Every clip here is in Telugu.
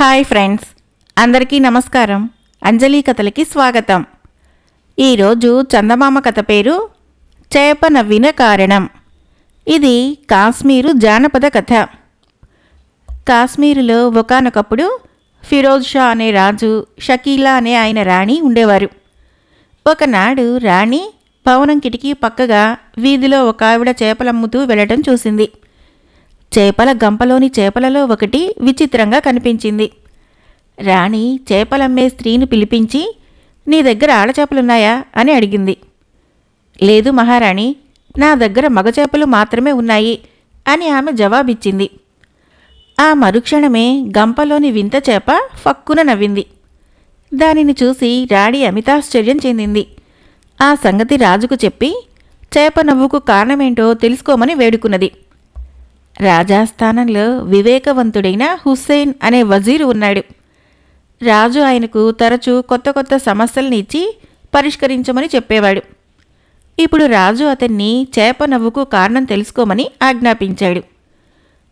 హాయ్ ఫ్రెండ్స్ అందరికీ నమస్కారం. అంజలి కథలకి స్వాగతం. ఈరోజు చందమామ కథ పేరు చేప నవ్విన కారణం. ఇది కాశ్మీరు జానపద కథ. కాశ్మీరులో ఒకానొకప్పుడు ఫిరోజ్ షా అనే రాజు షకీలా అనే ఆయన రాణి ఉండేవారు. ఒకనాడు రాణి భవనం కిటికీ పక్కగా వీధిలో ఒక ఆవిడ చేపలమ్ముతూ వెళ్ళటం చూసింది. చేపల గంపలోని చేపలలో ఒకటి విచిత్రంగా కనిపించింది. రాణి చేపలమ్మే స్త్రీని పిలిపించి నీ దగ్గర ఆడచేపలున్నాయా? అని అడిగింది. లేదు మహారాణి నా దగ్గర మగచేపలు మాత్రమే ఉన్నాయి అని ఆమె జవాబిచ్చింది. ఆ మరుక్షణమే గంపలోని వింత చేప ఫక్కున నవ్వింది. దానిని చూసి రాణి అమితాశ్చర్యం చెందింది. ఆ సంగతి రాజుకు చెప్పి చేప నవ్వుకు కారణమేంటో తెలుసుకోమని వేడుకున్నది. రాజాస్థానంలో వివేకవంతుడైన హుస్సేన్ అనే వజీరు ఉన్నాడు. రాజు ఆయనకు తరచూ కొత్త కొత్త సమస్యల్ని ఇచ్చి పరిష్కరించమని చెప్పేవాడు. ఇప్పుడు రాజు అతన్ని చేప నవ్వుకు కారణం తెలుసుకోమని ఆజ్ఞాపించాడు.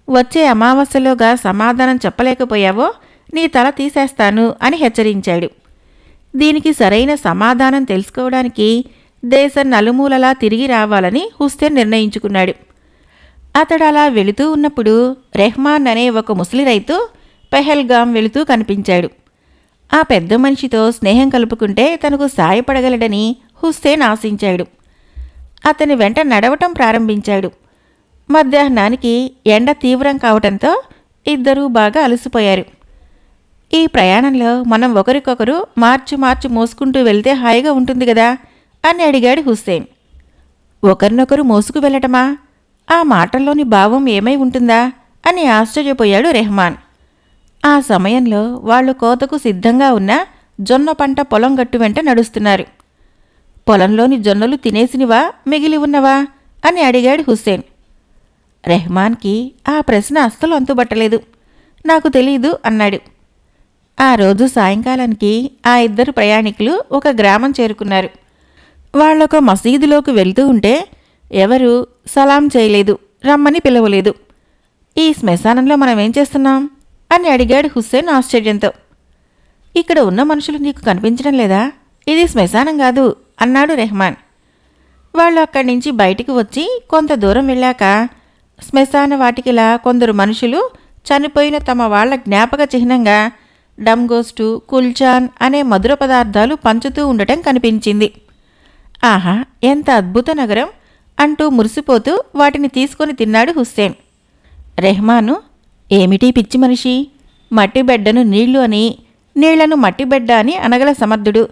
వచ్చే అమావాస్యలోగా సమాధానం చెప్పలేకపోయావో నీ తల తీసేస్తాను అని హెచ్చరించాడు. దీనికి సరైన సమాధానం తెలుసుకోవడానికి దేశం నలుమూలలా తిరిగి రావాలని హుస్సేన్ నిర్ణయించుకున్నాడు. అతడు అలా వెళుతూ ఉన్నప్పుడు రెహమాన్ అనే ఒక ముసలి రైతు పెహల్గాం వెళుతూ కనిపించాడు. ఆ పెద్ద మనిషితో స్నేహం కలుపుకుంటే తనకు సాయపడగలడని హుస్సేన్ ఆశించాడు. అతని వెంట నడవటం ప్రారంభించాడు. మధ్యాహ్నానికి ఎండ తీవ్రం కావటంతో ఇద్దరూ బాగా అలసిపోయారు. ఈ ప్రయాణంలో మనం ఒకరికొకరు మార్చి మార్చి మోసుకుంటూ వెళ్తే హాయిగా ఉంటుంది కదా అని అడిగాడు హుస్సేన్. ఒకరినొకరు మోసుకు వెళ్ళటమా? ఆ మాటల్లోని భావం ఏమై ఉంటుందా అని ఆశ్చర్యపోయాడు రెహమాన్. ఆ సమయంలో వాళ్ళు కోతకు సిద్ధంగా ఉన్న జొన్న పంట పొలం గట్టు వెంట నడుస్తున్నారు. పొలంలోని జొన్నలు తినేసినవా మిగిలి ఉన్నవా అని అడిగాడు హుస్సేన్. రెహమాన్కి ఆ ప్రశ్న అస్సలు అంతుబట్టలేదు. నాకు తెలీదు అన్నాడు. ఆ రోజు సాయంకాలానికి ఆ ఇద్దరు ప్రయాణికులు ఒక గ్రామం చేరుకున్నారు. వాళ్ళొక మసీదులోకి వెళ్తూ ఉంటే ఎవరు సలాం చేయలేదు రమ్మని పిలవలేదు. ఈ శ్మశానంలో మనం ఏం చేస్తున్నాం? అని అడిగాడు హుస్సేన్ ఆశ్చర్యంతో. ఇక్కడ ఉన్న మనుషులు నీకు కనిపించడం లేదా? ఇది శ్మశానం కాదు అన్నాడు రెహమాన్. వాళ్ళు అక్కడి నుంచి బయటికి వచ్చి కొంత దూరం వెళ్ళాక శ్మశాన వాటికిలా కొందరు మనుషులు చనిపోయిన తమ వాళ్ళ జ్ఞాపక చిహ్నంగా డమ్గోస్టు కుల్చాన్ అనే మధుర పదార్థాలు పంచుతూ ఉండటం కనిపించింది. ఆహా ఎంత అద్భుత నగరం! అంటూ మురిసిపోతూ వాటిని తీసుకొని తిన్నాడు హుస్సేన్. రెహమాను ఏమిటి పిచ్చి మనిషి? మట్టి బెడ్డను నీళ్ళు అని నీళ్ళను మట్టి బెడ్డ అని అనగల సమర్థుడు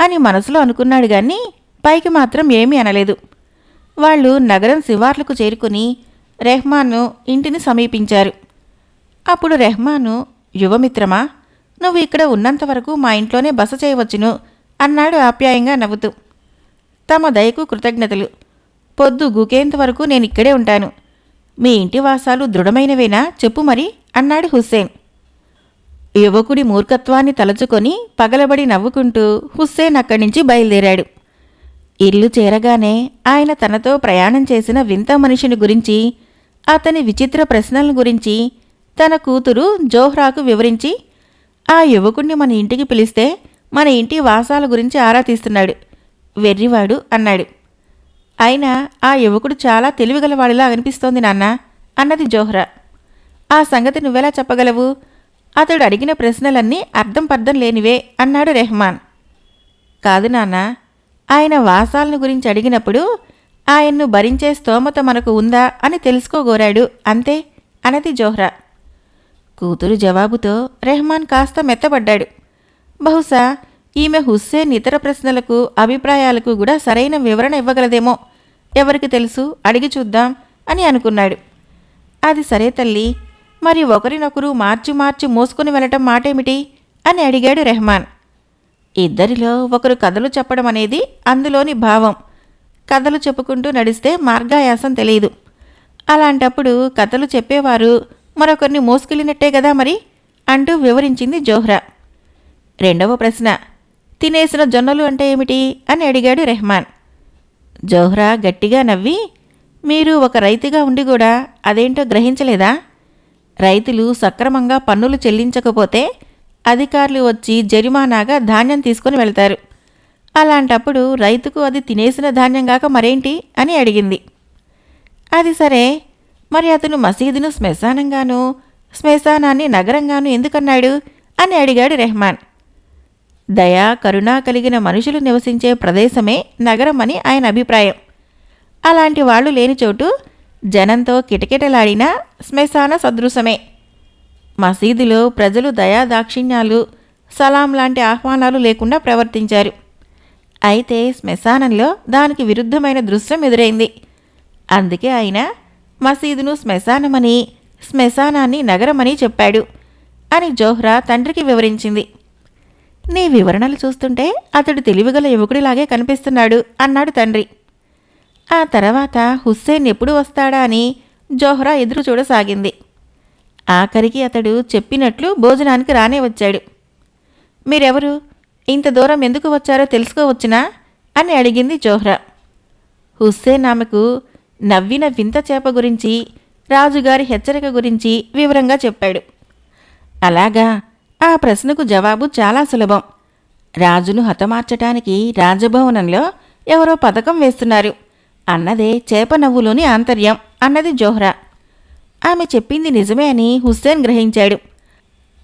అని మనసులో అనుకున్నాడు గాని పైకి మాత్రం ఏమీ అనలేదు. వాళ్ళు నగరం శివార్లకు చేరుకుని రెహమాన్ను ఇంటిని సమీపించారు. అప్పుడు రెహమాను యువమిత్రమా నువ్వు ఇక్కడ ఉన్నంతవరకు మా ఇంట్లోనే బస చేయవచ్చును అన్నాడు ఆప్యాయంగా నవ్వుతూ. తమ దయకు కృతజ్ఞతలు. పొద్దు గూకేంత వరకు నేను ఇక్కడే ఉంటాను. మీ ఇంటి వాసాలు దృఢమైనవేనా? చెప్పు మరి అన్నాడు హుస్సేన్. యువకుడి మూర్ఖత్వాన్ని తలచుకొని పగలబడి నవ్వుకుంటూ హుస్సేన్ అక్కడి నుంచి బయలుదేరాడు. ఇల్లు చేరగానే ఆయన తనతో ప్రయాణం చేసిన వింత మనిషిని గురించి అతని విచిత్ర ప్రశ్నల గురించి తన కూతురు జోహ్రాకు వివరించి ఆ యువకుణ్ణి మన ఇంటికి పిలిస్తే మన ఇంటి వాసాల గురించి ఆరా తీస్తున్నాడు. వెర్రివాడు అన్నాడు. అయినా ఆ యువకుడు చాలా తెలివిగలవాడిలా అనిపిస్తోంది నాన్న అన్నది జోహ్రా. ఆ సంగతి నువ్వెలా చెప్పగలవు? అతడు అడిగిన ప్రశ్నలన్నీ అర్థం పర్థం లేనివే అన్నాడు రెహమాన్. కాదు నాన్న ఆయన వాసాలను గురించి అడిగినప్పుడు ఆయన్ను భరించే స్తోమత మనకు ఉందా అని తెలుసుకోగోరాడు అంతే అన్నది జోహ్రా. కూతురు జవాబుతో రెహమాన్ కాస్త మెత్తబడ్డాడు. బహుశా ఈమె హుస్సేన్ ఇతర ప్రశ్నలకు అభిప్రాయాలకు కూడా సరైన వివరణ ఇవ్వగలదేమో. ఎవరికి తెలుసు? అడిగి చూద్దాం అని అనుకున్నాడు. అది సరే తల్లి మరి ఒకరినొకరు మార్చి మార్చి మోసుకుని వెళ్ళటం మాటేమిటి? అని అడిగాడు రెహమాన్. ఇద్దరిలో ఒకరు కథలు చెప్పడం అనేది అందులోని భావం. కథలు చెప్పుకుంటూ నడిస్తే మార్గాయాసం తెలియదు. అలాంటప్పుడు కథలు చెప్పేవారు మరొకరిని మోసుకెళ్ళినట్టే కదా మరి? అంటూ వివరించింది జోహ్రా. రెండవ ప్రశ్న తినేసిన జొన్నలు అంటే ఏమిటి? అని అడిగాడు రెహమాన్. జోహ్రా గట్టిగా నవ్వి మీరు ఒక రైతుగా ఉండి కూడా అదేంటో గ్రహించలేదా? రైతులు సక్రమంగా పన్నులు చెల్లించకపోతే అధికారులు వచ్చి జరిమానాగా ధాన్యం తీసుకుని వెళ్తారు. అలాంటప్పుడు రైతుకు అది తినేసిన ధాన్యం కాక మరేంటి? అని అడిగింది. అది సరే మరి అతను మసీదును శ్మశానంగాను శ్మశానాన్ని నగరంగాను ఎందుకన్నాడు? అని అడిగాడు రెహమాన్. దయా కరుణ కలిగిన మనుషులు నివసించే ప్రదేశమే నగరం అని ఆయన అభిప్రాయం. అలాంటి వాళ్ళు లేని చోటు జనంతో కిటకిటలాడిన శ్మశాన సదృశమే. మసీదులో ప్రజలు దయాదాక్షిణ్యాలు సలాం లాంటి ఆహ్వానాలు లేకుండా ప్రవర్తించారు. అయితే శ్మశానంలో దానికి విరుద్ధమైన దృశ్యం ఎదురైంది. అందుకే ఆయన మసీదును శ్మశానమని శ్మశానాన్ని నగరమని చెప్పాడు అని జోహ్రా తండ్రికి వివరించింది. నీ వివరణలు చూస్తుంటే అతడు తెలివిగల యువకుడిలాగే కనిపిస్తున్నాడు అన్నాడు తండ్రి. ఆ తర్వాత హుస్సేన్ ఎప్పుడు వస్తాడా అని జోహ్రా ఎదురు చూడసాగింది. ఆఖరికి అతడు చెప్పినట్లు భోజనానికి రానే వచ్చాడు. మీరెవరు? ఇంత దూరం ఎందుకు వచ్చారో తెలుసుకోవచ్చునా? అని అడిగింది జోహ్రా. హుస్సేన్ ఆమెకు నవ్విన వింత చేప గురించి రాజుగారి హెచ్చరిక గురించి వివరంగా చెప్పాడు. అలాగా ఆ ప్రశ్నకు జవాబు చాలా సులభం. రాజును హతమార్చటానికి రాజభవనంలో ఎవరో పథకం వేస్తున్నారు. అన్నదే చేప నవ్వులోని ఆంతర్యం అన్నది జోహ్రా. ఆమె చెప్పింది నిజమే అని హుస్సేన్ గ్రహించాడు.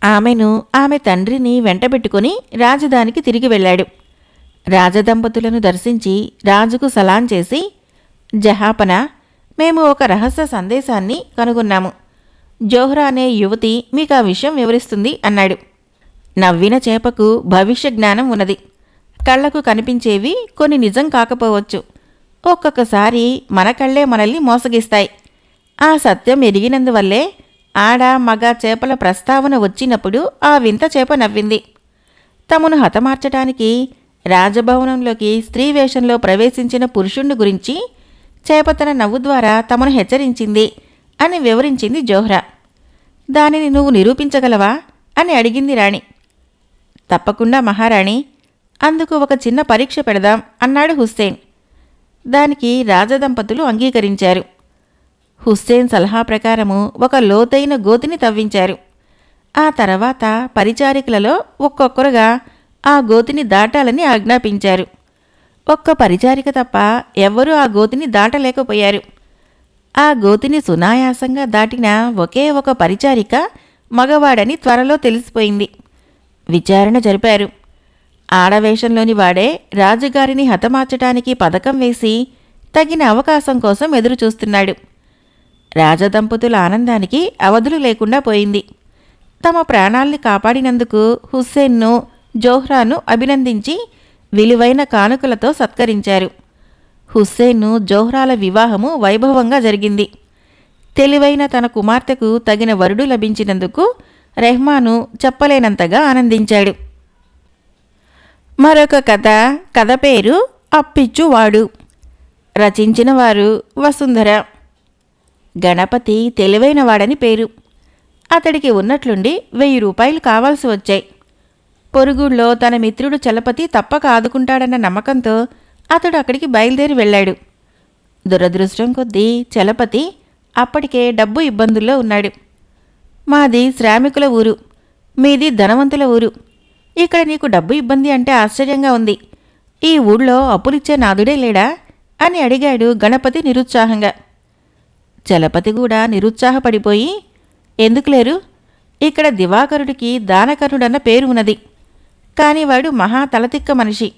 ఆమెను ఆమె తండ్రిని వెంటబెట్టుకుని రాజధానికి తిరిగి వెళ్ళాడు. రాజదంపతులను దర్శించి రాజుకు సలాం చేసి జహాపన మేము ఒక రహస్య సందేశాన్ని కనుగొన్నాము. జోహ్రా అనే యువతి మీకు ఆ విషయం వివరిస్తుంది అన్నాడు. నవ్విన చేపకు భవిష్య జ్ఞానం ఉన్నది. కళ్ళకు కనిపించేవి కొన్ని నిజం కాకపోవచ్చు. ఒక్కొక్కసారి మన కళ్ళే మనల్ని మోసగిస్తాయి. ఆ సత్యం ఎరిగినందువల్లే ఆడ మగ చేపల ప్రస్తావన వచ్చినప్పుడు ఆ వింత చేప నవ్వింది. తమను హతమార్చటానికి రాజభవనంలోకి స్త్రీ వేషంలో ప్రవేశించిన పురుషుణ్ణి గురించి చేప తన నవ్వు ద్వారా తమను హెచ్చరించింది అని వివరించింది జోహ్రా. దానిని నువ్వు నిరూపించగలవా అని అడిగింది రాణి. తప్పకుండా మహారాణి. అందుకు ఒక చిన్న పరీక్ష పెడదాం అన్నాడు హుస్సేన్. దానికి రాజదంపతులు అంగీకరించారు. హుస్సేన్ సలహా ప్రకారము ఒక లోతైన గోతిని తవ్వించారు. ఆ తర్వాత పరిచారికలలో ఒక్కొక్కరుగా ఆ గోతిని దాటాలని ఆజ్ఞాపించారు. ఒక్క పరిచారిక తప్ప ఎవ్వరూ ఆ గోతిని దాటలేకపోయారు. ఆ గోతిని సునాయాసంగా దాటిన ఒకే ఒక పరిచారిక మగవాడని త్వరలో తెలిసిపోయింది. విచారణ జరిపారు. ఆడవేషంలోని వాడే రాజుగారిని హతమార్చటానికి పథకం వేసి తగిన అవకాశం కోసం ఎదురుచూస్తున్నాడు. రాజదంపతుల ఆనందానికి అవధులు లేకుండా పోయింది. తమ ప్రాణాల్ని కాపాడినందుకు హుస్సేన్ను జోహ్రాను అభినందించి విలువైన కానుకలతో సత్కరించారు. హుస్సేన్ను జోహ్రాల వివాహము వైభవంగా జరిగింది. తెలివైన తన కుమార్తెకు తగిన వరుడు లభించినందుకు రెహ్మాను చెప్పలేనంతగా ఆనందించాడు. మరొక కథ కథ పేరు అప్పిచ్చువాడు. రచించిన వారు వసుంధర. గణపతి తెలివైనవాడని పేరు. అతడికి ఉన్నట్లుండి వెయ్యి రూపాయలు కావాల్సి వచ్చాయి. పొరుగుళ్ళో తన మిత్రుడు చలపతి తప్పక ఆదుకుంటాడన్న నమ్మకంతో అతడు అక్కడికి బయలుదేరి వెళ్ళాడు. దురదృష్టం కొద్దీ చలపతి అప్పటికే డబ్బు ఇబ్బందుల్లో ఉన్నాడు. మాది శ్రామికుల ఊరు. మీది ధనవంతుల ఊరు. ఇక్కడ నీకు డబ్బు ఇబ్బంది అంటే ఆశ్చర్యంగా ఉంది. ఈ ఊళ్ళో అప్పులిచ్చే నాదుడే లేడా? అని అడిగాడు గణపతి నిరుత్సాహంగా. చలపతి కూడా నిరుత్సాహపడిపోయి ఎందుకు లేరు? ఇక్కడ దివాకరుడికి దానకరుడన్న పేరు ఉన్నది. కానీ వాడు మహా తలతిక్క మనిషి.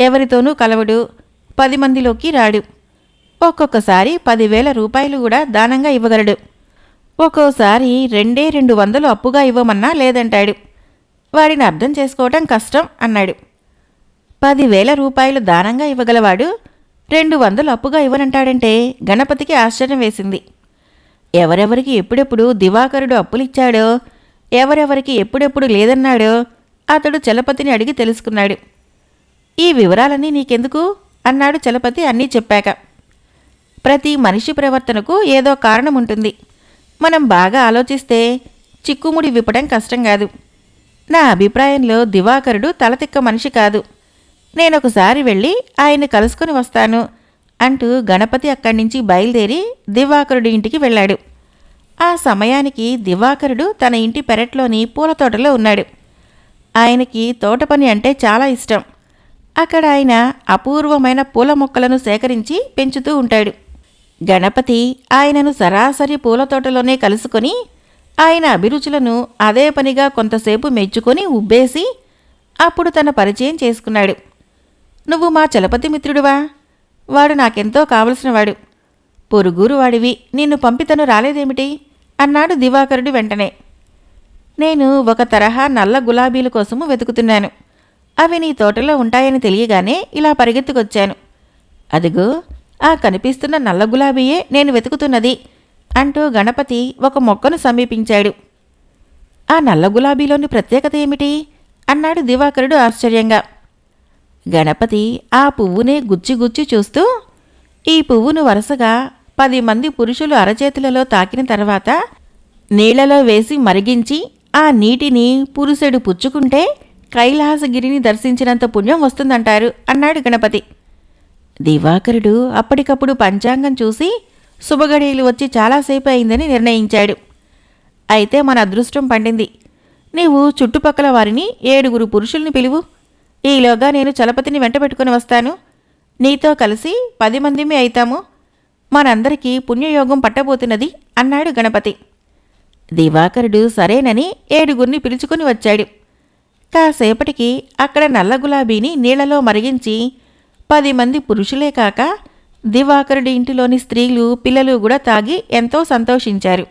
ఎవరితోనూ కలవడు పది మందిలోకి రాడు. ఒక్కొక్కసారి పదివేల రూపాయలు కూడా దానంగా ఇవ్వగలడు. ఒక్కోసారి రెండే రెండు వందలు అప్పుగా ఇవ్వమన్నా లేదంటాడు. వాడిని అర్థం చేసుకోవటం కష్టం అన్నాడు. పదివేల రూపాయలు దానంగా ఇవ్వగలవాడు రెండు వందలు అప్పుగా ఇవ్వనంటాడంటే గణపతికి ఆశ్చర్యం వేసింది. ఎవరెవరికి ఎప్పుడెప్పుడు దివాకరుడు అప్పులిచ్చాడో ఎవరెవరికి ఎప్పుడెప్పుడు లేదన్నాడో అతడు చలపతిని అడిగి తెలుసుకున్నాడు. ఈ వివరాలన్నీ నీకెందుకు? అన్నాడు చలపతి అన్నీ చెప్పాక. ప్రతి మనిషి ప్రవర్తనకు ఏదో కారణం ఉంటుంది మనం బాగా ఆలోచిస్తే చిక్కుముడి విప్పడం కష్టం కాదు. నా అభిప్రాయంలో దివాకరుడు తలతిక్క మనిషి కాదు. నేనొకసారి వెళ్ళి ఆయన్ని కలుసుకొని వస్తాను అంటూ గణపతి అక్కడి నుంచి బయలుదేరి దివాకరుడి ఇంటికి వెళ్ళాడు. ఆ సమయానికి దివాకరుడు తన ఇంటి పెరట్లోని పూల తోటలో ఉన్నాడు. ఆయనకి తోట పని అంటే చాలా ఇష్టం. అక్కడ ఆయన అపూర్వమైన పూల మొక్కలను సేకరించి పెంచుతూ ఉంటాడు. గణపతి ఆయనను సరాసరి పూల తోటలోనే కలుసుకొని ఆయన అభిరుచులను అదే పనిగా కొంతసేపు మెచ్చుకొని ఉబ్బేసి అప్పుడు తన పరిచయం చేసుకున్నాడు. నువ్వు మా చలపతి మిత్రుడువా? వాడు నాకెంతో కావలసినవాడు. పొరుగురు వాడివి. నిన్ను పంపితను రాలేదేమిటి? అన్నాడు దివాకరుడు వెంటనే. నేను ఒక తరహా నల్ల గులాబీల కోసము వెతుకుతున్నాను. అవి నీ తోటలో ఉంటాయని తెలియగానే ఇలా పరిగెత్తుకొచ్చాను. అదిగో ఆ కనిపిస్తున్న నల్ల గులాబీయే నేను వెతుకుతున్నది అంటూ గణపతి ఒక మొక్కను సమీపించాడు. ఆ నల్ల గులాబీలోని ప్రత్యేకత ఏమిటి? అన్నాడు దివాకరుడు ఆశ్చర్యంగా. గణపతి ఆ పువ్వునే గుచ్చి గుచ్చి చూస్తూ ఈ పువ్వును వరుసగా పది మంది పురుషులు అరచేతులలో తాకిన తర్వాత నీళ్ళలో వేసి మరిగించి ఆ నీటిని పురుషుడు పుచ్చుకుంటే కైలాసగిరిని దర్శించినంత పుణ్యం వస్తుందంటారు అన్నాడు గణపతి. దివాకరుడు అప్పటికప్పుడు పంచాంగం చూసి శుభగడియలు వచ్చి చాలాసేపు అయిందని నిర్ణయించాడు. అయితే మన అదృష్టం పండింది. నీవు చుట్టుపక్కల వారిని ఏడుగురు పురుషుల్ని పిలువు. ఈలోగా నేను చలపతిని వెంటబెట్టుకుని వస్తాను. నీతో కలిసి పది మందిమి అవుతాము మనందరికీ పుణ్యయోగం పట్టబోతున్నది అన్నాడు గణపతి. దివాకరుడు సరేనని ఏడుగురిని పిలుచుకుని వచ్చాడు. కాసేపటికి అక్కడ నల్ల గులాబీని నీళ్ళలో మరిగించి పది మంది పురుషులే కాక దివాకరుడి ఇంటిలోని స్త్రీలు పిల్లలు కూడా తాగి ఎంతో సంతోషించారు.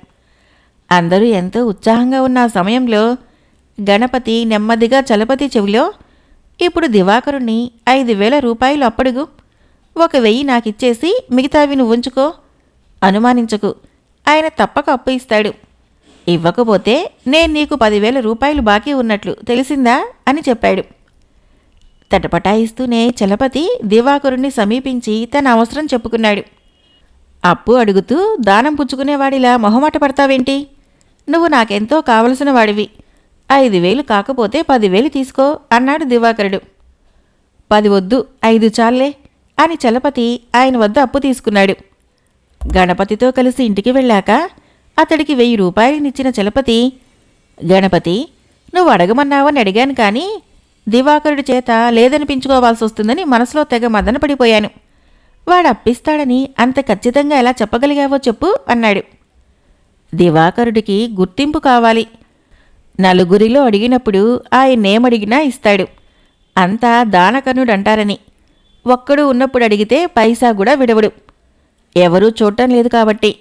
అందరూ ఎంతో ఉత్సాహంగా ఉన్న ఆ సమయంలో గణపతి నెమ్మదిగా చలపతి చెవిలో ఇప్పుడు దివాకరుణ్ణి ఐదు వేల రూపాయలు అప్పడుగు. ఒక వెయ్యి నాకిచ్చేసి మిగతావి నువ్వు ఉంచుకో. అనుమానించకు. ఆయన తప్పక అప్పు ఇస్తాడు. ఇవ్వకపోతే నేను నీకు పదివేల రూపాయలు బాకీ ఉన్నట్లు తెలిసిందా? అని చెప్పాడు. తటపటాయిస్తూనే చలపతి దివాకరుణ్ణి సమీపించి తన అవసరం చెప్పుకున్నాడు. అప్పు అడుగుతూ దానం పుచ్చుకునేవాడిలా మొహమాట పడతావేంటి? నువ్వు నాకెంతో కావలసిన వాడివి. ఐదు వేలు కాకపోతే పదివేలు తీసుకో అన్నాడు దివాకరుడు. పది వద్దు ఐదు చాలే అని చలపతి ఆయన వద్ద అప్పు తీసుకున్నాడు. గణపతితో కలిసి ఇంటికి వెళ్ళాక అతడికి వెయ్యి రూపాయలనిచ్చిన చలపతి గణపతి నువ్వు అడగమన్నావని అడిగాను కానీ దివాకరుడి చేత లేదనిపించుకోవాల్సి వస్తుందని మనసులో తెగ మదనపడిపోయాను. వాడు అప్పిస్తాడని అంత ఖచ్చితంగా ఎలా చెప్పగలిగావో చెప్పు అన్నాడు. దివాకరుడికి గుర్తింపు కావాలి. నలుగురిలో అడిగినప్పుడు ఆయన్నేమడిగినా ఇస్తాడు. అంతా దానకనుడంటారని ఒక్కడు ఉన్నప్పుడు అడిగితే పైసా కూడా విడవడు. ఎవరూ చూడటం లేదు కాబట్టి.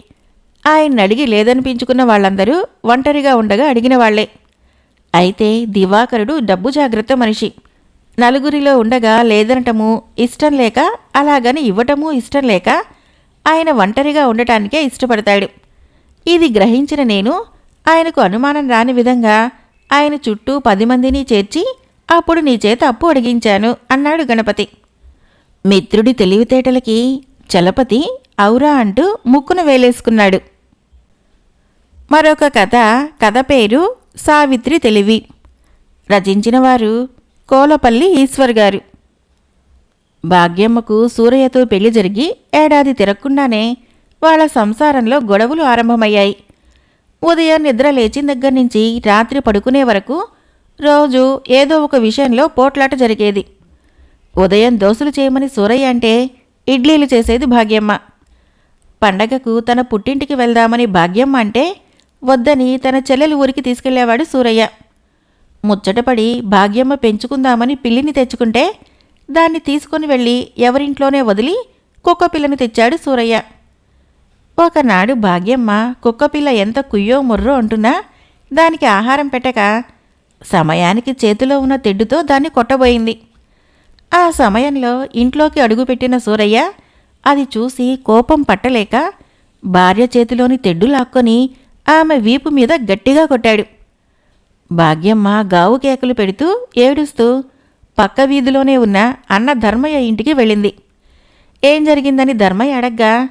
ఆయన్ని అడిగి లేదనిపించుకున్న వాళ్ళందరూ ఒంటరిగా ఉండగా అడిగిన వాళ్ళే అయితే దివాకరుడు డబ్బు జాగ్రత్త మనిషి. నలుగురిలో ఉండగా లేదనటము ఇష్టం లేక అలాగని ఇవ్వటము ఇష్టం లేక ఆయన ఒంటరిగా ఉండటానికే ఇష్టపడతాడు. ఇది గ్రహించిన నేను ఆయనకు అనుమానం రాని విధంగా ఆయన చుట్టూ పది మందిని చేర్చి అప్పుడు నీ చేత అప్పు అడిగించాను అన్నాడు గణపతి. మిత్రుడి తెలివితేటలకి చలపతి ఔరా అంటూ ముక్కున వేలేసుకున్నాడు. మరొక కథ కథ పేరు సావిత్రి తెలివి. రచించిన వారు కోలపల్లి ఈశ్వర్ గారు భాగ్యమ్మకు సూరయ్యతో పెళ్ళి జరిగి ఏడాది తిరగకుండానే వాళ్ళ సంసారంలో గొడవలు ఆరంభమయ్యాయి. ఉదయం నిద్ర లేచిన దగ్గర నుంచి రాత్రి పడుకునే వరకు రోజు ఏదో ఒక విషయంలో పోట్లాట జరిగేది. ఉదయం దోశలు చేయమని సూరయ్య అంటే ఇడ్లీలు చేసేది భాగ్యమ్మ. పండగకు తన పుట్టింటికి వెళ్దామని భాగ్యమ్మ అంటే వద్దని తన చెల్లెలు ఊరికి తీసుకెళ్ళేవాడు సూరయ్య. ముచ్చటపడి భాగ్యమ్మ పెంచుకుందామని పిల్లిని తెచ్చుకుంటే దాన్ని తీసుకొని వెళ్ళి ఎవరింట్లోనే వదిలి కుక్క పిల్లని తెచ్చాడు సూరయ్య. ఒకనాడు భాగ్యమ్మ కుక్కపిల్ల ఎంత కుయ్యో ముర్రో అంటున్నా దానికి ఆహారం పెట్టక సమయానికి చేతిలో ఉన్న తెడ్డుతో దాన్ని కొట్టబోయింది. ఆ సమయంలో ఇంట్లోకి అడుగుపెట్టిన సూరయ్య అది చూసి కోపం పట్టలేక భార్య చేతిలోని తెడ్డు లాక్కొని ఆమె వీపు మీద గట్టిగా కొట్టాడు. భాగ్యమ్మ గావు కేకలు పెడుతూ ఏడుస్తూ పక్క వీధిలోనే ఉన్న అన్న ధర్మయ్య ఇంటికి వెళ్ళింది. ఏం జరిగిందని ధర్మయ్య అడగ్గా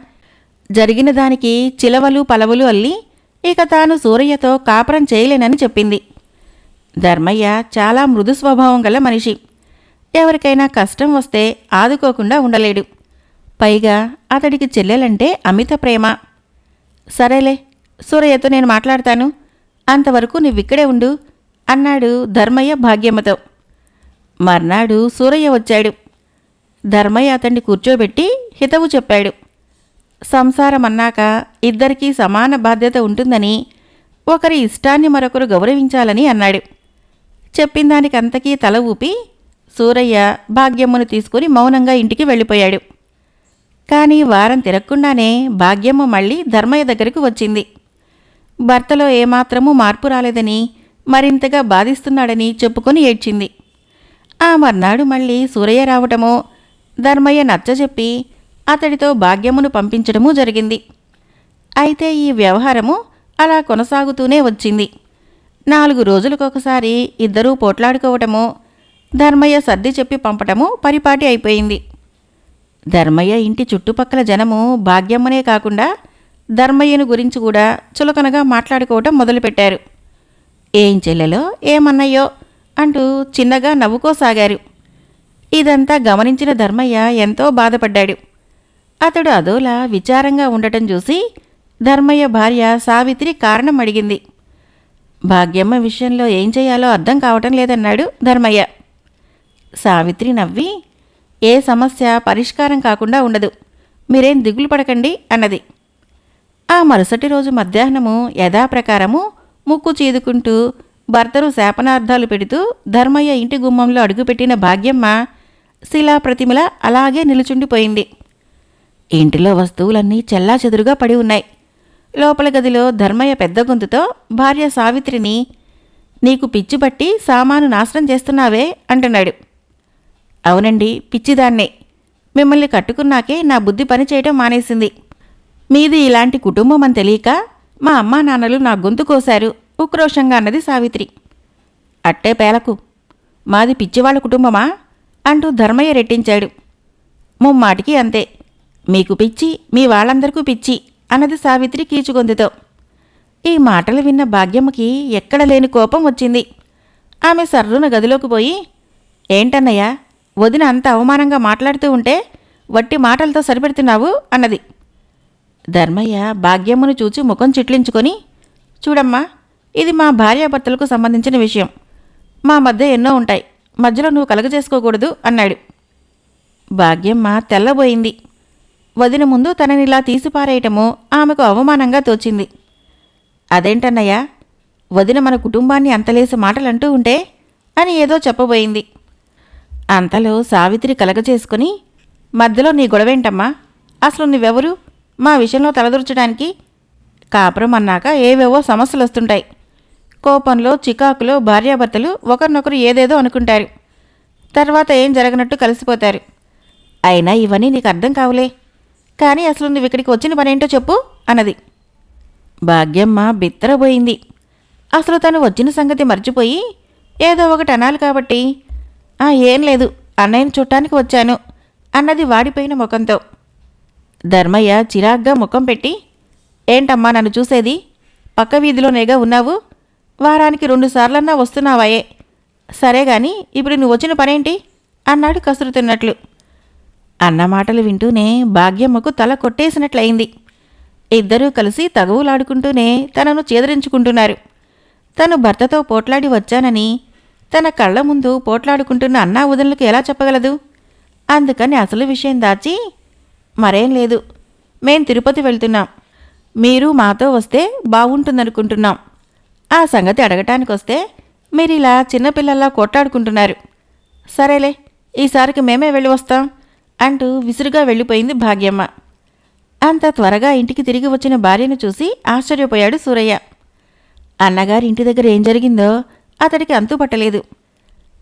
జరిగిన దానికి చిలవలు పలవలు అల్లి ఇక తాను సూరయ్యతో కాపురం చేయలేనని చెప్పింది. ధర్మయ్య చాలా మృదు స్వభావం గల మనిషి. ఎవరికైనా కష్టం వస్తే ఆదుకోకుండా ఉండలేడు. పైగా అతడికి చెల్లెలంటే అమిత ప్రేమ. సరేలే సూరయ్యతో నేను మాట్లాడతాను. అంతవరకు నువ్విక్కడే ఉండు అన్నాడు ధర్మయ్య భాగ్యమ్మతో. మర్నాడు సూరయ్య వచ్చాడు. ధర్మయ్య అతన్ని కూర్చోబెట్టి హితవు చెప్పాడు. సంసారం అన్నాక ఇద్దరికీ సమాన బాధ్యత ఉంటుందని ఒకరి ఇష్టాన్ని మరొకరు గౌరవించాలని అన్నాడు. చెప్పిన దానికంతకీ తల ఊపి సూరయ్య భాగ్యమ్మను తీసుకుని మౌనంగా ఇంటికి వెళ్ళిపోయాడు. కానీ వారం తిరగకుండానే భాగ్యమ్మ మళ్ళీ ధర్మయ్య దగ్గరకు వచ్చింది. భర్తలో ఏమాత్రమూ మార్పు రాలేదని మరింతగా బాధిస్తున్నాడని చెప్పుకొని ఏడ్చింది. ఆ మర్నాడు మళ్ళీ సూరయ్య రావటమో ధర్మయ్య నచ్చజెప్పి అతడితో భాగ్యమును పంపించడమూ జరిగింది. అయితే ఈ వ్యవహారము అలా కొనసాగుతూనే వచ్చింది. నాలుగు రోజులకొకసారి ఇద్దరూ పోట్లాడుకోవటము ధర్మయ్య సర్ది చెప్పి పంపటము పరిపాటి అయిపోయింది. ధర్మయ్య ఇంటి చుట్టుపక్కల జనము భాగ్యమ్మనే కాకుండా ధర్మయ్యను గురించి కూడా చులకనగా మాట్లాడుకోవటం మొదలుపెట్టారు. ఏం చెల్లెలో ఏమన్నయ్యో అంటూ చిన్నగా నవ్వుకోసాగారు. ఇదంతా గమనించిన ధర్మయ్య ఎంతో బాధపడ్డాడు. అతడు అదోలా విచారంగా ఉండటం చూసి ధర్మయ్య భార్య సావిత్రి కారణం అడిగింది. భాగ్యమ్మ విషయంలో ఏం చేయాలో అర్థం కావటం లేదన్నాడు ధర్మయ్య. సావిత్రి నవ్వి ఏ సమస్య పరిష్కారం కాకుండా ఉండదు. మీరేం దిగులు పడకండి అన్నది. ఆ మరుసటి రోజు మధ్యాహ్నము యథాప్రకారము ముక్కు చీదుకుంటూ భర్తను శాపనార్థాలు పెడుతూ ధర్మయ్య ఇంటి గుమ్మంలో అడుగుపెట్టిన భాగ్యమ్మ శిలాప్రతిమల అలాగే నిలుచుండిపోయింది. ఇంటిలో వస్తువులన్నీ చెల్లాచెదురుగా పడి ఉన్నాయి. లోపల గదిలో ధర్మయ్య పెద్ద గొంతుతో భార్య సావిత్రిని నీకు పిచ్చిబట్టి సామాను నాశనం చేస్తున్నావే అంటున్నాడు. అవునండి పిచ్చిదాన్నే. మిమ్మల్ని కట్టుకున్నాకే నా బుద్ధి పని చేయటం మానేసింది. మీది ఇలాంటి కుటుంబం అని తెలియక మా అమ్మా నాన్నలు నా గొంతు కోశారు ఉక్రోషంగా అన్నది సావిత్రి. అట్టే పేలకు. మాది పిచ్చివాళ్ళ కుటుంబమా? అంటూ ధర్మయ్య రెట్టించాడు. ముమ్మాటికి అంతే. మీకు పిచ్చి మీ వాళ్ళందరికూ పిచ్చి అన్నది సావిత్రి కీచుగొంతుతో. ఈ మాటలు విన్న భాగ్యమ్మకి ఎక్కడ లేని కోపం వచ్చింది. ఆమె సర్రున గదిలోకి పోయి ఏంటన్నయ్యా వదిన అంత అవమానంగా మాట్లాడుతూ ఉంటే వట్టి మాటలతో సరిపెడుతున్నావు? అన్నది. ధర్మయ్య భాగ్యమ్మను చూచి ముఖం చిట్లించుకొని చూడమ్మా ఇది మా భార్యాభర్తలకు సంబంధించిన విషయం. మా మధ్య ఎన్నో ఉంటాయి. మధ్యలో నువ్వు కలగజేసుకోకూడదు అన్నాడు. భాగ్యమ్మ తెల్లబోయింది. వదిన ముందు తననిలా తీసిపారేయటము ఆమెకు అవమానంగా తోచింది. అదేంటన్నయ్యా వదిన మన కుటుంబాన్ని అంతలేసి మాటలంటూ ఉంటే అని ఏదో చెప్పబోయింది. అంతలో సావిత్రి కలగచేసుకుని మధ్యలో నీ గొడవేంటమ్మా? అసలు నువ్వెవరు? మా విషయంలో తలదూర్చడానికి కాపురం అన్నాక ఏవేవో సమస్యలు వస్తుంటాయి. కోపంలో చికాకులో భార్యాభర్తలు ఒకరినొకరు ఏదేదో అనుకుంటారు. తర్వాత ఏం జరగనట్టు కలిసిపోతారు. అయినా ఇవన్నీ నీకు అర్థం కావులే. కానీ అసలు నువ్వు ఇక్కడికి వచ్చిన పనేంటో చెప్పు అన్నది. భాగ్యమ్మ బిత్తరబోయింది అసలు తను వచ్చిన సంగతి మర్చిపోయి ఏదో ఒకటి అనాలి కాబట్టి "ఆ, ఏం లేదు అన్నయ్యని చూడటానికి వచ్చాను అన్నది వాడిపోయిన ముఖంతో. ధర్మయ్య చిరాగ్గా ముఖం పెట్టి ఏంటమ్మా నన్ను చూసేది? పక్క వీధిలోనేగా ఉన్నావు? వారానికి రెండుసార్లన్నా వస్తున్నావాయే. సరే గాని ఇప్పుడు నువ్వు వచ్చిన పనేంటి? అన్నాడు కసురుతున్నట్లు అన్న మాటలు వింటూనే భాగ్యమ్మకు తల కొట్టేసినట్లయింది. ఇద్దరూ కలిసి తగువులాడుకుంటూనే తనను చేదరించుకుంటున్నారు. తను భర్తతో పోట్లాడి వచ్చానని తన కళ్ళ ముందు పోట్లాడుకుంటున్న అన్నా ఉదనులకు ఎలా చెప్పగలదు? అందుకని అసలు విషయం దాచి మరేం లేదు. మేం తిరుపతి వెళ్తున్నాం. మీరు మాతో వస్తే బాగుంటుందనుకుంటున్నాం ఆ సంగతి అడగటానికి వస్తే మీరు ఇలా చిన్నపిల్లల్లా కొట్లాడుకుంటున్నారు. సరేలే ఈసారికి మేమే వెళ్ళి వస్తాం అంటూ విసురుగా వెళ్ళిపోయింది భాగ్యమ్మ. అంత త్వరగా ఇంటికి తిరిగి వచ్చిన భార్యను చూసి ఆశ్చర్యపోయాడు సూరయ్య. అన్నగారి ఇంటి దగ్గర ఏం జరిగిందో అతడికి అంతుపట్టలేదు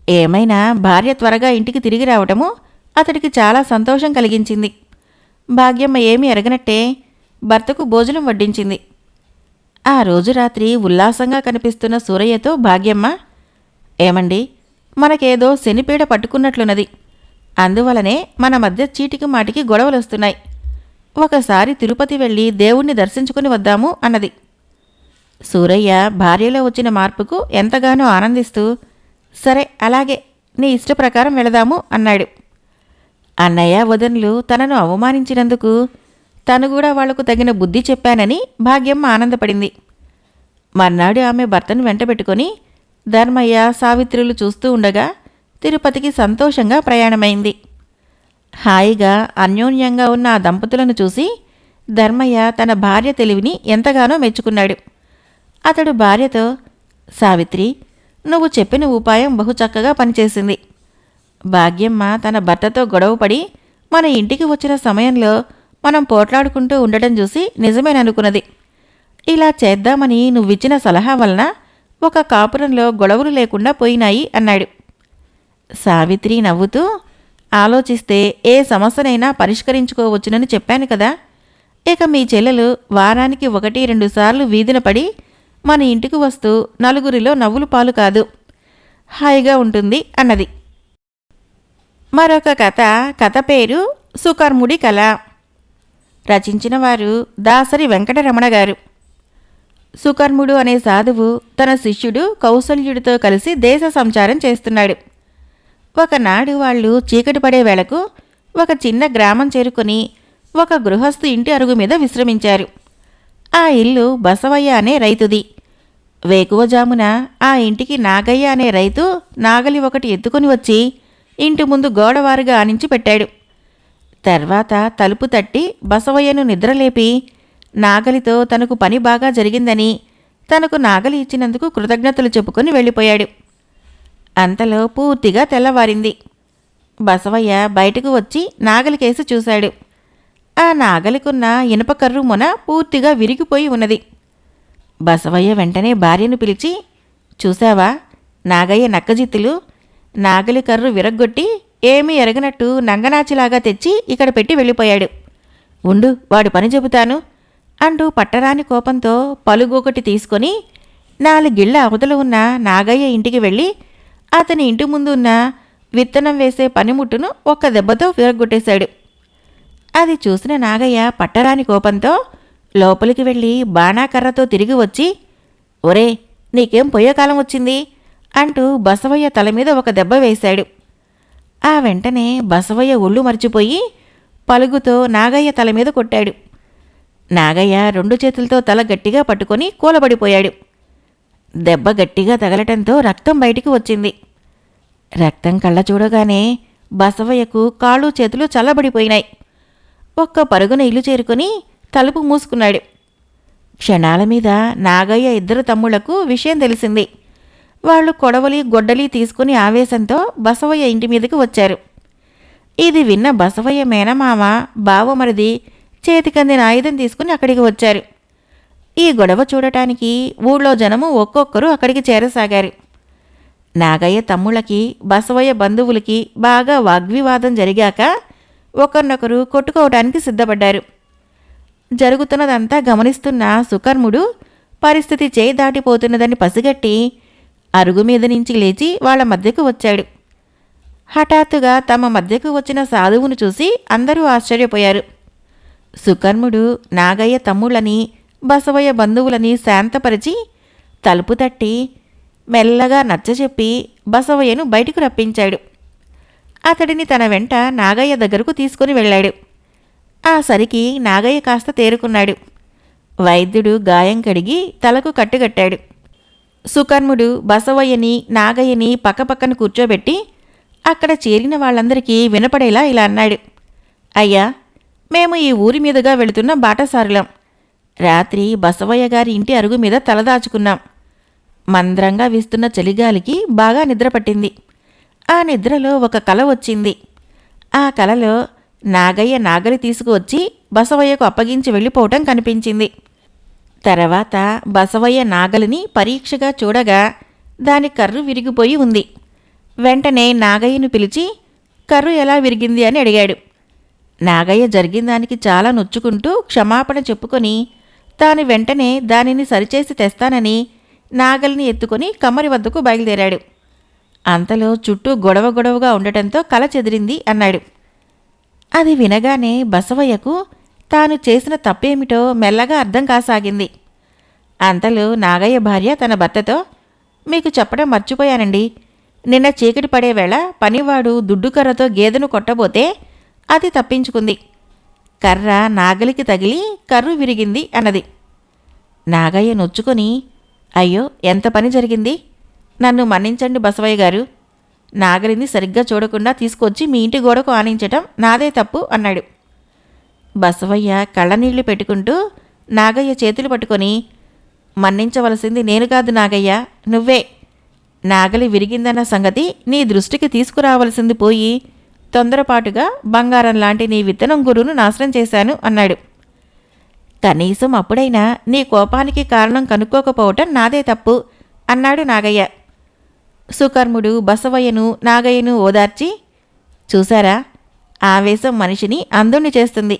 ఏమైనా భార్య త్వరగా ఇంటికి తిరిగి రావటము అతడికి చాలా సంతోషం కలిగించింది. భాగ్యమ్మ ఏమీ ఎరగనట్టే భర్తకు భోజనం వడ్డించింది. ఆ రోజు రాత్రి ఉల్లాసంగా కనిపిస్తున్న సూరయ్యతో భాగ్యమ్మ ఏమండి మనకేదో శనిపీడ పట్టుకున్నట్లున్నది. అందువలనే మన మధ్య చీటికి మాటికి గొడవలొస్తున్నాయి. ఒకసారి తిరుపతి వెళ్ళి దేవుణ్ణి దర్శించుకుని వద్దాము అన్నది. సూరయ్య భార్యలో వచ్చిన మార్పుకు ఎంతగానో ఆనందిస్తూ సరే అలాగే నీ ఇష్ట ప్రకారం వెళదాము అన్నాడు. అన్నయ్య వదనులు తనను అవమానించినందుకు తను కూడా వాళ్ళకు తగిన బుద్ధి చెప్పానని భాగ్యమ్మ ఆనందపడింది. మర్నాడు ఆమె భర్తను వెంటబెట్టుకొని ధర్మయ్య సావిత్రులు చూస్తూ ఉండగా తిరుపతికి సంతోషంగా ప్రయాణమైంది. హాయిగా అన్యోన్యంగా ఉన్న ఆ దంపతులను చూసి ధర్మయ్య తన భార్య తెలివిని ఎంతగానో మెచ్చుకున్నాడు. అతడు భార్యతో సావిత్రి నువ్వు చెప్పిన ఉపాయం బహు చక్కగా పనిచేసింది. భాగ్యమ్మ తన భర్తతో గొడవపడి మన ఇంటికి వచ్చిన సమయంలో మనం పోట్లాడుకుంటూ ఉండటం చూసి నిజమేననుకున్నది. ఇలా చేద్దామని నువ్విచ్చిన సలహా వలన ఒక కాపురంలో గొడవలు లేకుండా పోయినాయి అన్నాడు. సావిత్రి నవ్వుతూ ఆలోచిస్తే ఏ సమస్యనైనా పరిష్కరించుకోవచ్చునని చెప్పాను కదా. ఇక మీ చెల్లెలు వారానికి ఒకటి రెండు సార్లు వీధిన పడి మన ఇంటికి వస్తూ నలుగురిలో నవ్వులు పాలు కాదు. హాయిగా ఉంటుంది అన్నది. మరొక కథ కథ పేరు సుకర్ముడి కళ. రచించిన వారు దాసరి వెంకటరమణ గారు. సుకర్ముడు అనే సాధువు తన శిష్యుడు కౌసల్యుడితో కలిసి దేశ సంచారం చేస్తున్నాడు. ఒకనాడు వాళ్ళు చీకటి పడే వేళకు ఒక చిన్న గ్రామం చేరుకుని ఒక గృహస్థు ఇంటి అరుగు మీద విశ్రమించారు. ఆ ఇల్లు బసవయ్య అనే రైతుది. వేకువజామున ఆ ఇంటికి నాగయ్య అనే రైతు నాగలి ఒకటి ఎత్తుకొని వచ్చి ఇంటి ముందు గోడవారుగా ఆనించి పెట్టాడు తర్వాత తలుపు తట్టి బసవయ్యను నిద్రలేపి నాగలితో తనకు పని బాగా జరిగిందని తనకు నాగలి ఇచ్చినందుకు కృతజ్ఞతలు చెప్పుకొని వెళ్ళిపోయాడు. అంతలో పూర్తిగా తెల్లవారింది. బసవయ్య బయటకు వచ్చి నాగలికేసి చూశాడు. ఆ నాగలికున్న ఇనుపకర్రు మొన పూర్తిగా విరిగిపోయి ఉన్నది. బసవయ్య వెంటనే భార్యను పిలిచి చూశావా? నాగయ్య నక్కజిత్తులు నాగలి కర్రు విరగ్గొట్టి ఏమీ ఎరగనట్టు నంగనాచిలాగా తెచ్చి ఇక్కడ పెట్టి వెళ్ళిపోయాడు. ఉండు వాడు పని చెబుతాను అంటూ పట్టరాని కోపంతో పలుగొకటి తీసుకొని నాలుగిళ్ళ అవతల ఉన్న నాగయ్య ఇంటికి వెళ్ళి అతని ఇంటి ముందు ఉన్న విత్తనం వేసే పనిముట్టును ఒక్క దెబ్బతో విరగ్గొట్టేశాడు. అది చూసిన నాగయ్య పట్టరాని కోపంతో లోపలికి వెళ్ళి బాణాకర్రతో తిరిగి వచ్చి ఒరే నీకేం పొయ్యకాలం వచ్చింది? అంటూ బసవయ్య తల మీద ఒక దెబ్బ వేశాడు. ఆ వెంటనే బసవయ్య ఒళ్ళు మర్చిపోయి పలుగుతో నాగయ్య తల మీద కొట్టాడు. నాగయ్య రెండు చేతులతో తల గట్టిగా పట్టుకొని కూలబడిపోయాడు. దెబ్బ గట్టిగా తగలటంతో రక్తం బయటికి వచ్చింది. రక్తం కళ్ళ చూడగానే బసవయ్యకు కాళ్ళు చేతులు చల్లబడిపోయినాయి. ఒక్క పరుగున ఇల్లు చేరుకొని తలుపు మూసుకున్నాడు. క్షణాల మీద నాగయ్య ఇద్దరు తమ్ముళ్ళకు విషయం తెలిసింది. వాళ్ళు కొడవలి గొడ్డలి తీసుకుని ఆవేశంతో బసవయ్య ఇంటి మీదకి వచ్చారు. ఇది విన్న బసవయ్య మేనమామ బావమరిది చేతికందిన ఆయుధం తీసుకుని అక్కడికి వచ్చారు. ఈ గొడవ చూడటానికి ఊళ్ళో జనము ఒక్కొక్కరు అక్కడికి చేరసాగారు. నాగయ్య తమ్ముళ్ళకి బసవయ్య బంధువులకి బాగా వాగ్వివాదం జరిగాక ఒకరినొకరు కొట్టుకోవడానికి సిద్ధపడ్డారు. జరుగుతున్నదంతా గమనిస్తున్న సుకర్ముడు పరిస్థితి చేయి దాటిపోతున్నదని పసిగట్టి అరుగు మీద నుంచి లేచి వాళ్ళ మధ్యకు వచ్చాడు. హఠాత్తుగా తమ మధ్యకు వచ్చిన సాధువును చూసి అందరూ ఆశ్చర్యపోయారు. సుకర్ముడు నాగయ్య తమ్ముళ్ళని బసవయ్య బంధువులని శాంతపరిచి తలుపు తట్టి మెల్లగా నచ్చచెప్పి బసవయ్యను బయటకు రప్పించాడు. అతడిని తన వెంట నాగయ్య దగ్గరకు తీసుకుని వెళ్ళాడు. ఆ సరికి నాగయ్య కాస్త తేరుకున్నాడు. వైద్యుడు గాయం కడిగి తలకు కట్టుగట్టాడు సుకర్ముడు బసవయ్యని నాగయ్యని పక్కపక్కన కూర్చోబెట్టి అక్కడ చేరిన వాళ్ళందరికీ వినపడేలా ఇలా అన్నాడు. అయ్యా మేము ఈ ఊరి మీదుగా వెళుతున్న బాటసారులం. రాత్రి బసవయ్య గారి ఇంటి అరుగు మీద తలదాచుకున్నాం మంద్రంగా వీస్తున్న చలిగాలికి బాగా నిద్రపట్టింది ఆ నిద్రలో ఒక కల వచ్చింది. ఆ కలలో నాగయ్య నాగలి తీసుకువచ్చి బసవయ్యకు అప్పగించి వెళ్ళిపోవటం కనిపించింది. తర్వాత బసవయ్య నాగలిని పరీక్షగా చూడగా దాని కర్రు విరిగిపోయి ఉంది. వెంటనే నాగయ్యను పిలిచి కర్రు ఎలా విరిగింది? అని అడిగాడు. నాగయ్య జరిగిన దానికి చాలా నొచ్చుకుంటూ క్షమాపణ చెప్పుకొని తాను వెంటనే దానిని సరిచేసి తెస్తానని నాగలిని ఎత్తుకొని కమ్మరి వద్దకు బయలుదేరాడు. అంతలో చుట్టూ గొడవ గొడవగా ఉండటంతో కల చెదిరింది అన్నాడు. అది వినగానే బసవయ్యకు తాను చేసిన తప్పేమిటో మెల్లగా అర్థం కాసాగింది. అంతలో నాగయ్య భార్య తన భర్తతో మీకు చెప్పడం మర్చిపోయానండి. నిన్న చీకటి పడే వేళ పనివాడు దుడ్డుకర్రతో గేదెను కొట్టబోతే అది తప్పించుకుంది. కర్ర నాగలికి తగిలి కర్రు విరిగింది అన్నది. నాగయ్య నొచ్చుకొని అయ్యో ఎంత పని జరిగింది? నన్ను మన్నించండి బసవయ్య గారు. నాగలిని సరిగ్గా చూడకుండా తీసుకొచ్చి మీ ఇంటి గోడకు ఆనించటం నాదే తప్పు అన్నాడు. బసవయ్య కళ్ళనీళ్ళు పెట్టుకుంటూ నాగయ్య చేతులు పట్టుకొని మన్నించవలసింది నేను కాదు నాగయ్య నువ్వే. నాగలి విరిగిందన్న సంగతి నీ దృష్టికి తీసుకురావలసింది పోయి తొందరపాటుగా బంగారం లాంటి నీ విత్తనం గురువును నాశనం చేశాను అన్నాడు. కనీసం అప్పుడైనా నీ కోపానికి కారణం కనుక్కోకపోవటం నాదే తప్పు అన్నాడు నాగయ్య. సుకర్ముడు బసవయ్యను నాగయ్యను ఓదార్చి చూశారా ఆవేశం మనిషిని అందుణ్ణి చేస్తుంది.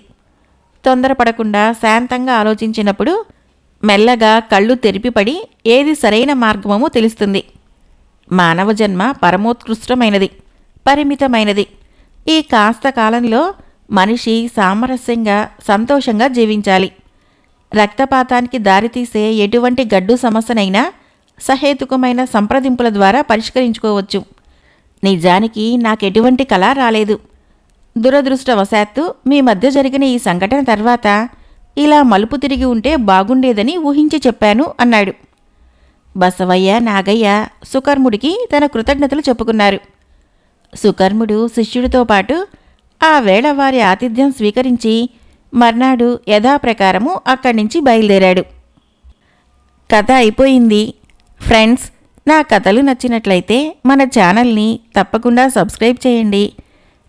తొందరపడకుండా శాంతంగా ఆలోచించినప్పుడు మెల్లగా కళ్ళు తెరిపిపడి ఏది సరైన మార్గమో తెలుస్తుంది. మానవ జన్మ పరమోత్కృష్టమైనది పరిమితమైనది. ఈ కాస్త కాలంలో మనిషి సామరస్యంగా సంతోషంగా జీవించాలి. రక్తపాతానికి దారితీసే ఎటువంటి గడ్డు సమస్యనైనా సహేతుకమైన సంప్రదింపుల ద్వారా పరిష్కరించుకోవచ్చు. నిజానికి నాకెటువంటి కళ రాలేదు. దురదృష్టవశాత్తు మీ మధ్య జరిగిన ఈ సంఘటన తర్వాత ఇలా మలుపు తిరిగి ఉంటే బాగుండేదని ఊహించి చెప్పాను అన్నాడు. బసవయ్య నాగయ్య సుకర్ముడికి తన కృతజ్ఞతలు చెప్పుకున్నారు. సుకర్ముడు శిష్యుడితో పాటు ఆ వేళ వారి ఆతిథ్యం స్వీకరించి మర్నాడు యథాప్రకారము అక్కడి నుంచి బయలుదేరాడు. కథ అయిపోయింది. ఫ్రెండ్స్ నా కథలు నచ్చినట్లయితే మన ఛానల్ని తప్పకుండా సబ్స్క్రైబ్ చేయండి.